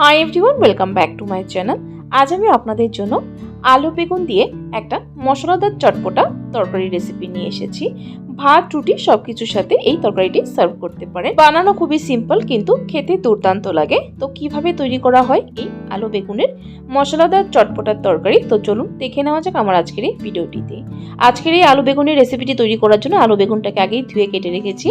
Hi everyone welcome back to my channel আজ আমি আপনাদের জন্য আলু বেগুন দিয়ে একটা মশলাদার চটপটা তরকারি রেসিপি নিয়ে এসেছি। ভাত, রুটি সব কিছুর সাথে এই তরকারিটি সার্ভ করতে পারে বানানো খুবই সিম্পল কিন্তু খেতে দুর্দান্ত লাগে। তো কীভাবে তৈরি করা হয় এই আলু, বেগুনের মশলাদার চটপটার তরকারি। তো চলুন দেখে নেওয়া যাক আমার আজকের এই ভিডিওটিতে। আজকের এই আলু, বেগুনের রেসিপিটি তৈরি করার জন্য আলু, বেগুনটাকে আগেই ধুয়ে কেটে রেখেছি।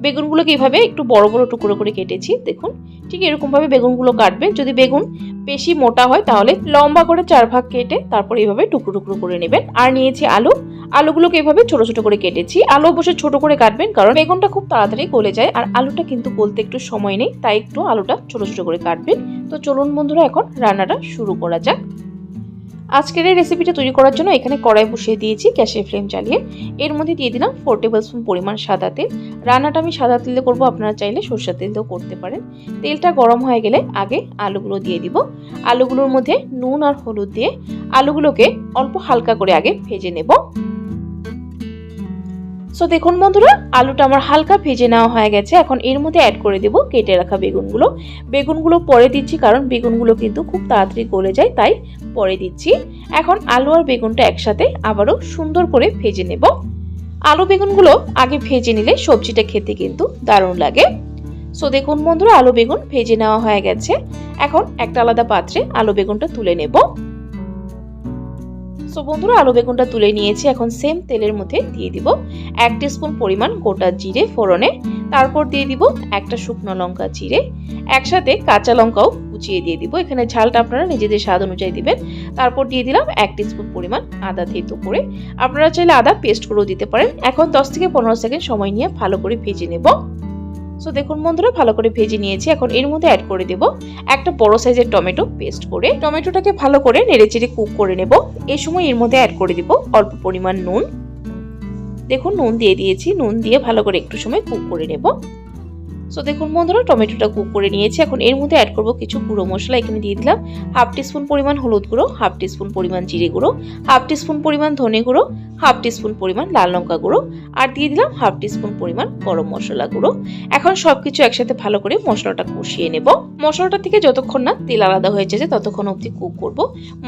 বেগুনগুলোকে এইভাবে একটু বড় বড় টুকরো করে কেটেছি। দেখুন, ঠিক এরকমভাবে বেগুনগুলো কাটবে যদি বেগুন বেশি মোটা হয় তাহলে লম্বা করে চার ভাগ কেটে তারপর এইভাবে টুকরো টুকরো করে নেবেন। আর নিয়েছি আলু। আলুগুলোকে এভাবে ছোট ছোট করে কেটেছি। আলু বসে ছোট করে কাটবেন কারণ বেগুনটা খুব তাড়াতাড়ি গলে যায় আর আলুটা কিন্তু গলতে একটু সময় নেই, তাই একটু আলুটা ছোট ছোট করে কাটবেন। তো চলুন বন্ধুরা, এখন রান্নাটা শুরু করা যাক। আজকের এই রেসিপিটা তৈরি করার জন্য এখানে কড়াই বসিয়ে দিয়েছি গ্যাসের ফ্লেম চালিয়ে এর মধ্যে দিয়ে দিলাম ফোর টেবিল স্পুন পরিমাণ সাদা তেল। রান্নাটা আমি সাদা তেলে করব, আপনারা চাইলে সরষের তেল দিয়েও করতে পারেন। তেলটা গরম হয়ে গেলে আগে আলুগুলো দিয়ে দিব। আলুগুলোর মধ্যে নুন আর হলুদ দিয়ে আলুগুলোকে অল্প হালকা করে আগে ভেজে নেব। সো দেখুন বন্ধুরা, আলুটা আমার হালকা ভেজে নেওয়া হয়ে গেছে। এখন এর মধ্যে অ্যাড করে দেব কেটে রাখা বেগুনগুলো। বেগুনগুলো পরে দিচ্ছি কারণ বেগুনগুলো কিন্তু খুব তাড়াতাড়ি গলে যায়, তাই পরে দিচ্ছি। এখন আলু আর বেগুনটা একসাথে আবারও সুন্দর করে ভেজে নেব। আলু বেগুনগুলো আগে ভেজে নিলে সবজিটা খেতে কিন্তু দারুণ লাগে। সো দেখুন বন্ধুরা, আলু বেগুন ভেজে নেওয়া হয়ে গেছে। এখন একটা আলাদা পাত্রে আলু বেগুনটা তুলে নেব। সো বন্ধুরা আলু বেগুনটা তুলে নিয়েছি। এখন সেম তেলের মধ্যে দিয়ে দিব এক স্পুন পরিমাণ গোটা জিরে ফোড়নে, তারপর দিয়ে দিব একটা শুকনো লঙ্কা জিরে। একসাথে কাঁচা লঙ্কাও কুচিয়ে দিয়ে দিব। এখানে ঝালটা আপনারা নিজেদের স্বাদ অনুযায়ী দিবেন। তারপর দিয়ে দিলাম এক স্পুন পরিমাণ আদা থেতো করে। আপনারা চাইলে আদা পেস্ট করেও দিতে পারেন। এখন দশ থেকে পনেরো সেকেন্ড সময় নিয়ে ভালো করে ভেজে নেব। সো দেখুন বন্ধুরা, ভালো করে ভেজে নিয়েছি। এখন এর মধ্যে অ্যাড করে দেব একটা বড় সাইজের টমেটো পেস্ট করে। টমেটোটাকে ভালো করে নেড়েচেড়ে কুক করে নেব। এই সময় এর মধ্যে অ্যাড করে দেব অল্প পরিমাণ নুন। দেখুন, নুন দিয়ে দিয়েছি। নুন দিয়ে ভালো করে একটু সময় কুক করে নেব। সো দেখুন বন্ধুরা, টমেটোটা কুক করে নিয়েছি। এখন এর মধ্যে অ্যাড করব কিছু গুঁড়ো মশলা। এখানে দিয়ে দিলাম হাফ টিস্পুন পরিমাণ হলুদ গুঁড়ো হাফ টিস্পুন পরিমাণ জিরে গুঁড়ো হাফ টিস্পুন পরিমাণ ধনে গুঁড়ো হাফ টিস্পুন পরিমাণ লাল লঙ্কা গুঁড়ো আর দিয়ে দিলাম হাফ টিস্পুন পরিমাণ গরম মশলা গুঁড়ো। এখন সব কিছু একসাথে ভালো করে মশলাটা কষিয়ে নেব। মশলাটা থেকে যতক্ষণ না তেল আলাদা হয়ে যাচ্ছে, ততক্ষণ অবধি কুক করব।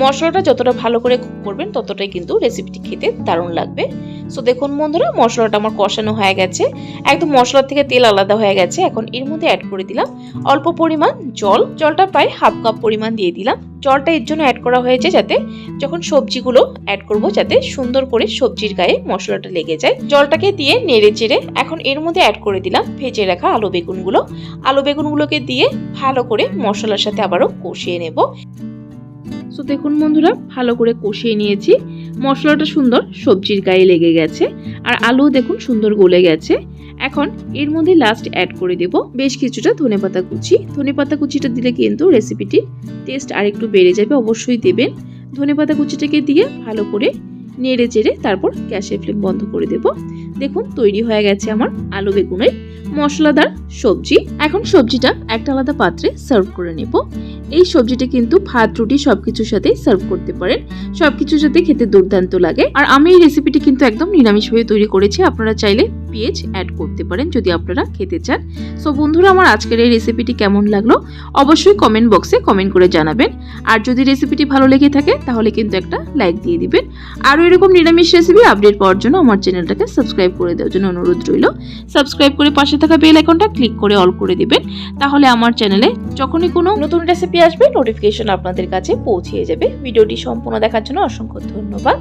মশলাটা যতটা ভালো করে কুক করবেন, ততটাই কিন্তু রেসিপিটি খেতে দারুণ লাগবে। সো দেখুন বন্ধুরা, মশলাটা আমার কষানো হয়ে গেছে। একদম মশলার থেকে তেল আলাদা হয়ে গেছে। এখন এর মধ্যে অ্যাড করে দিলাম। অল্প পরিমাণ জল, জলটা প্রায় হাফ কাপ পরিমাণ দিয়ে দিলাম। জলটা এর জন্য অ্যাড করা হয়েছে যাতে যখন সবজিগুলো অ্যাড করব যাতে সুন্দর করে সবজির গায়ে মশলাটা লেগে যায়। জলটাকে দিয়ে নেড়ে চেড়ে এখন এর মধ্যে অ্যাড করে দিলাম ভেজে রাখা আলু বেগুনগুলো। আলু বেগুনগুলোকে দিয়ে ভালো করে মশলার সাথে আবারও কষিয়ে নেব। সো দেখুন বন্ধুরা, ভালো করে কষিয়ে নিয়েছি। মশলাটা সুন্দর সবজির গায়ে লেগে গেছে। আর আলু দেখুন সুন্দর গলে গেছে। এখন এর মধ্যে লাস্ট অ্যাড করে দেব। বেশ কিছুটা ধনেপাতা কুচি। ধনেপাতা কুচিটা দিলে কিন্তু রেসিপিটির টেস্ট আরেকটু বেড়ে যাবে, অবশ্যই দেবেন। ধনেপাতা কুচিটাকে দিয়ে ভালো করে নেড়ে চেড়ে তারপর গ্যাসের ফ্লেম বন্ধ করে দেব। দেখুন, তৈরি হয়ে গেছে আমার আলু বেগুনের মশলাদার সবজি। এখন সবজিটা একটা আলাদা পাত্রে সার্ভ করে নেব। এই সবজিটা কিন্তু ভাত, রুটি সব কিছুর সাথে সার্ভ করতে পারেন। সব কিছুর সাথে খেতে দুর্দান্ত লাগে। আর আমি এই রেসিপিটি কিন্তু একদম নিরামিষভাবে তৈরি করেছি। আপনারা চাইলে পেঁয়াজ অ্যাড করতে পারেন যদি আপনারা খেতে চান। সো বন্ধুরা, আমার আজকের এই রেসিপিটি কেমন লাগল? অবশ্যই কমেন্ট বক্সে কমেন্ট করে জানাবেন। আর যদি রেসিপিটি ভালো লেগে থাকে, তাহলে কিন্তু একটা লাইক দিয়ে দিবেন। আরও এরকম নিরামিষ রেসিপি আপডেট পাওয়ার জন্য আমার চ্যানেলটাকে সাবস্ক্রাইব করে দেওয়ার জন্য অনুরোধ রইল। সাবস্ক্রাইব করে পাশে থাকা বেল আইকনটা ক্লিক করে অল করে দিবেন। তাহলে আমার চ্যানেলে যখনই কোনো নতুন রেসিপি আসবে নোটিফিকেশন আপনাদের কাছে পৌঁছে যাবে। ভিডিওটি সম্পূর্ণ দেখার জন্য অসংখ্য ধন্যবাদ।